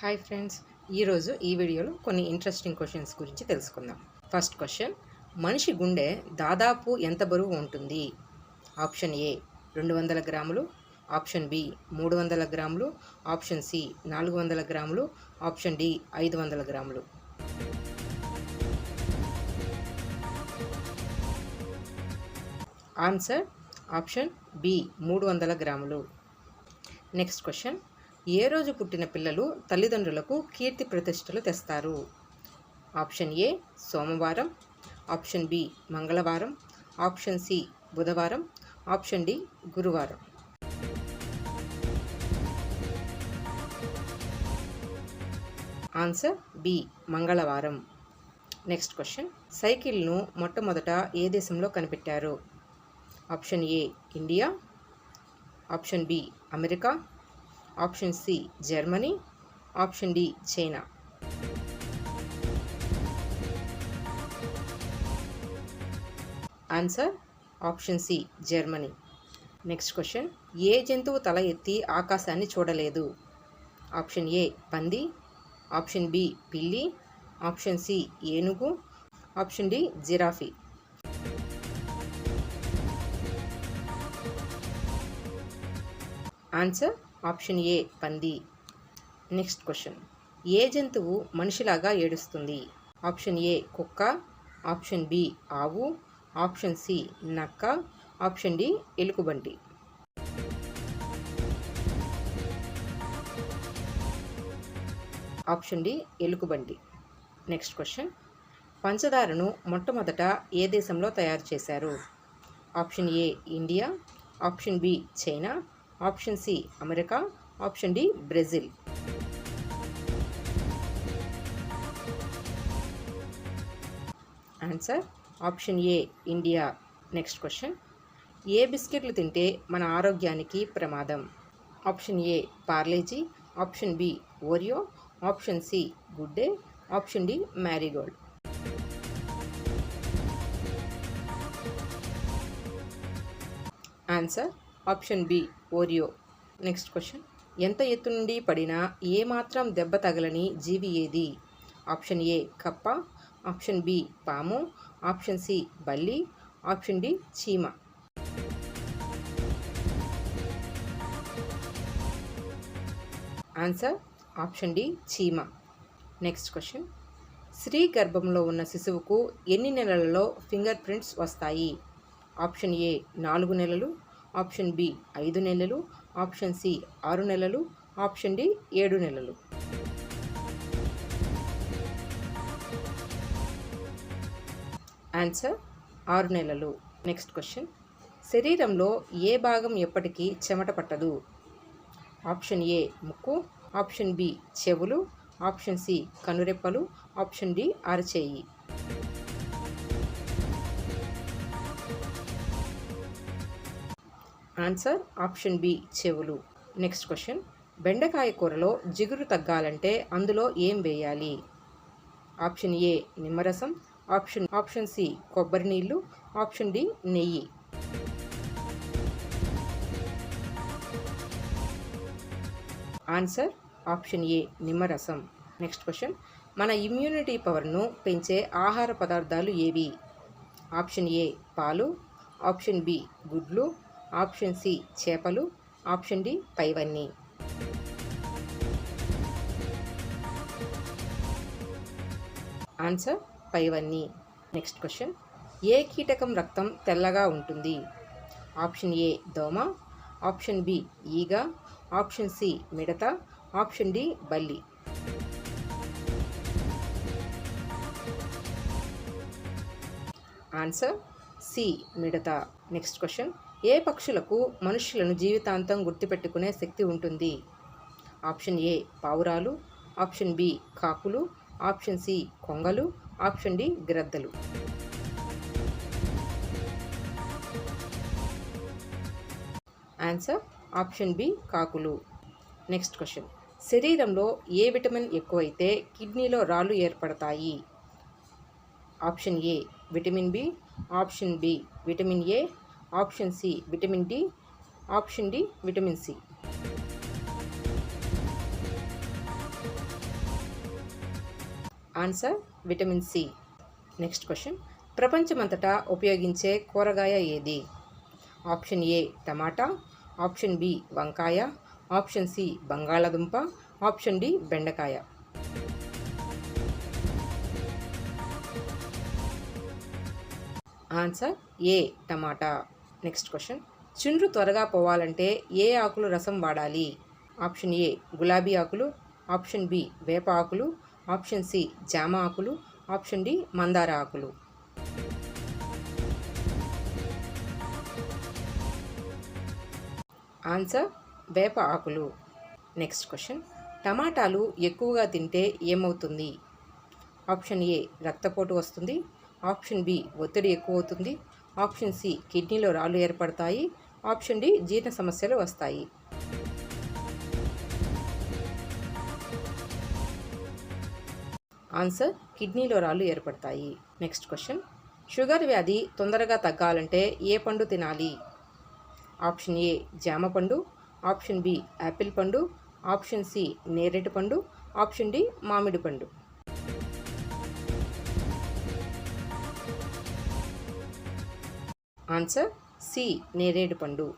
Hi friends ఈరోజు ఈ వీడియోలో కొన్ని ఇంట్రెస్టింగ్ క్వశ్చన్స్ గురించి తెలుసుకుందాం. ఫస్ట్ క్వశ్చన్ మనిషి గుండె దాదాపు ఎంత బరువు ఉంటుంది? ఆప్షన్ ఏ రెండు వందల గ్రాములు. ఆప్షన్ బి మూడు వందల గ్రాములు. ఆప్షన్ సి నాలుగు వందల గ్రాములు. ఆప్షన్ డి ఐదు వందల గ్రాములు. ఆన్సర్ ఆప్షన్ బి మూడు వందల గ్రాములు. నెక్స్ట్ క్వశ్చన్ ఏ రోజు పుట్టిన పిల్లలు తల్లిదండ్రులకు కీర్తి ప్రతిష్టలు తెస్తారు? ఆప్షన్ ఏ సోమవారం. ఆప్షన్ బి మంగళవారం. ఆప్షన్ సి బుధవారం. ఆప్షన్ డి గురువారం. ఆన్సర్ బి మంగళవారం. Next question. సైకిల్ను మొట్టమొదట ఏ దేశంలో కనిపెట్టారు? Option A India. Option B America. Option C Germany option D China. Answer option C Germany. Next question ఏ జంతువు తల ఎత్తి ఆకాశాన్ని చూడలేదు? ఆప్షన్ ఏ పంది ఆప్షన్ బి పిల్లి ఆప్షన్ సి ఏనుగు option D giraffe. Answer option A పంది. Next question. ఏ జంతువు మనిషిలాగా ఏడుస్తుంది? ఆప్షన్ ఏ కుక్క ఆప్షన్ బి ఆవు ఆప్షన్ సి నక్క ఆప్షన్ డి ఎలుకబంటి ఆప్షన్ డి ఎలుకబంటి నెక్స్ట్ క్వశ్చన్. పంచదారను మొట్టమొదట ఏ దేశంలో తయారు చేశారు? Option A India option B China option C America option D Brazil. Answer option A India. Next question. ఏ బిస్కెట్లు తింటే మన ఆరోగ్యానికి ప్రమాదం? Option A Parle G option B Oreo option C Good Day option D Marigold. Answer option B Oreo. Next question. ఎంత ఎత్తు నుండి పడినా ఏ మాత్రం దెబ్బ తగలని జీవి ఏది? ఆప్షన్ ఏ కప్ప. ఆప్షన్ బి పాము. ఆప్షన్ సి బల్లి. ఆప్షన్ డి చీమ. ఆన్సర్ ఆప్షన్ డి చీమ. Next question. స్త్రీ గర్భంలో ఉన్న శిశువుకు ఎన్ని నెలలలో ఫింగర్ ప్రింట్స్ వస్తాయి? ఆప్షన్ ఏ నాలుగు నెలలు. ఆప్షన్ బి ఐదు నెలలు ఆప్షన్ సి ఆరు నెలలు ఆప్షన్ డి ఏడు నెలలు. ఆన్సర్ ఆరు నెలలు. నెక్స్ట్ క్వశ్చన్ శరీరంలో ఏ భాగం ఎప్పటికీ చెమట పట్టదు? ఆప్షన్ ఏ ముక్కు ఆప్షన్ బి చెవులు ఆప్షన్ సి కనురెప్పలు ఆప్షన్ డి అరచేయి. ఆన్సర్ ఆప్షన్ బి చెవులు. Next question. బెండకాయ కూరలో జిగురు తగ్గాలంటే అందులో ఏం వేయాలి? ఆప్షన్ ఏ నిమ్మరసం ఆప్షన్ ఆప్షన్ సి కొబ్బరి నీళ్ళు ఆప్షన్ డి నెయ్యి. ఆన్సర్ ఆప్షన్ ఏ నిమ్మరసం. Next question. మన ఇమ్యూనిటీ పవర్ను పెంచే ఆహార పదార్థాలు ఏవి? ఆప్షన్ ఏ పాలు ఆప్షన్ బి గుడ్లు ఆప్షన్ సి చేపలు ఆప్షన్ డి పైవన్నీ. ఆన్సర్ పైవన్నీ. Next question. ఏ కీటకం రక్తం తెల్లగా ఉంటుంది? ఆప్షన్ ఏ దోమ ఆప్షన్ బి ఈగ ఆప్షన్ సి మిడత ఆప్షన్ డి బల్లి. Answer C మిడత. Next question. ఏ పక్షులకు మనుషులను జీవితాంతం గుర్తుపెట్టుకునే శక్తి ఉంటుంది? ఆప్షన్ ఏ పావురాలు. ఆప్షన్ బి కాకులు. ఆప్షన్ సి కొంగలు. ఆప్షన్ డి గ్రద్దలు. ఆన్సర్ ఆప్షన్ బి కాకులు. Next question. శరీరంలో ఏ విటమిన్ ఎక్కువైతే కిడ్నీలో రాళ్ళు ఏర్పడతాయి? Option A vitamin B. Option B vitamin A. Option C vitamin D. Option D vitamin C. Answer vitamin C. Next question. ప్రపంచమంతటా ఉపయోగించే కూరగాయ ఏది? ఆప్షన్ ఏ టమాటా. ఆప్షన్ బి వంకాయ. ఆప్షన్ సి బంగాళాదుంప. ఆప్షన్ డి బెండకాయ. ఆన్సర్ ఏ టమాటా. Next question చుండ్రు త్వరగా పోవాలంటే ఏ ఆకులు రసం వాడాలి? ఆప్షన్ ఏ గులాబీ ఆకులు. ఆప్షన్ బి వేప ఆకులు. ఆప్షన్ సి జామ ఆకులు. ఆప్షన్ డి మందార ఆకులు. ఆన్సర్ వేప ఆకులు. నెక్స్ట్ క్వశ్చన్ టమాటాలు ఎక్కువగా తింటే ఏమవుతుంది? ఆప్షన్ ఏ రక్తపోటు వస్తుంది. ఆప్షన్ బి ఒత్తిడి ఎక్కువ అవుతుంది ఆప్షన్ సి కిడ్నీలో రాళ్ళు ఏర్పడతాయి. ఆప్షన్ డి జీర్ణ సమస్యలు వస్తాయి. ఆన్సర్ కిడ్నీలో రాళ్ళు ఏర్పడతాయి. Next question. షుగర్ వ్యాధి తొందరగా తగ్గాలంటే ఏ పండు తినాలి? ఆప్షన్ ఏ జామ పండు. ఆప్షన్ బి యాపిల్ పండు. ఆప్షన్ సి నేరేడు పండు. ఆప్షన్ డి మామిడి పండు. ఆన్సర్ సి నేరేడు పండు.